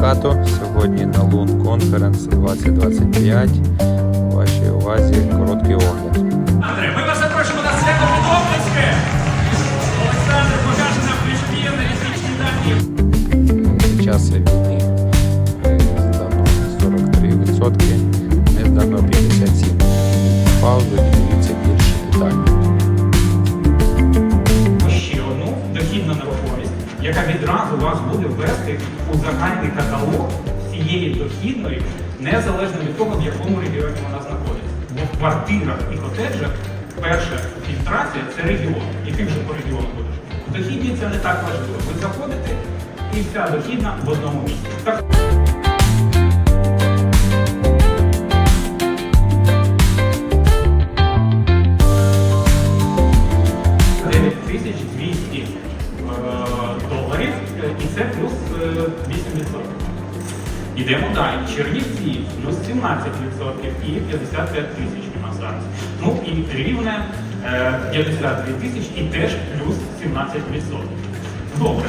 хату. Сьогодні на Лун Конференс 2025. У вашій увазі короткий огляд. Ми вас запрошуємо на сцену Підоплицьке. Олександр покаже нам ключові аналітичні дані. Під час війни здано 43%, не здано 57%. Паузу і дивіться більше детально. Ще одну дохідну нерухомість, яка відразу вас буде ввести у загальний каталог всієї дохідної, незалежно від того, в якому регіоні вона знаходиться. Бо в квартирах і котеджах перша фільтрація це регіон. Яким же по регіону будеш? В дохідній це не так важливо. Ви заходите і вся дохідна в одному місці. Так 9200 це плюс е, 8%. Йдемо далі. Чернівці плюс 17% і 55 тисяч у нас зараз. Ну і рівне е, 52 тисячі і теж плюс 17%. Добре.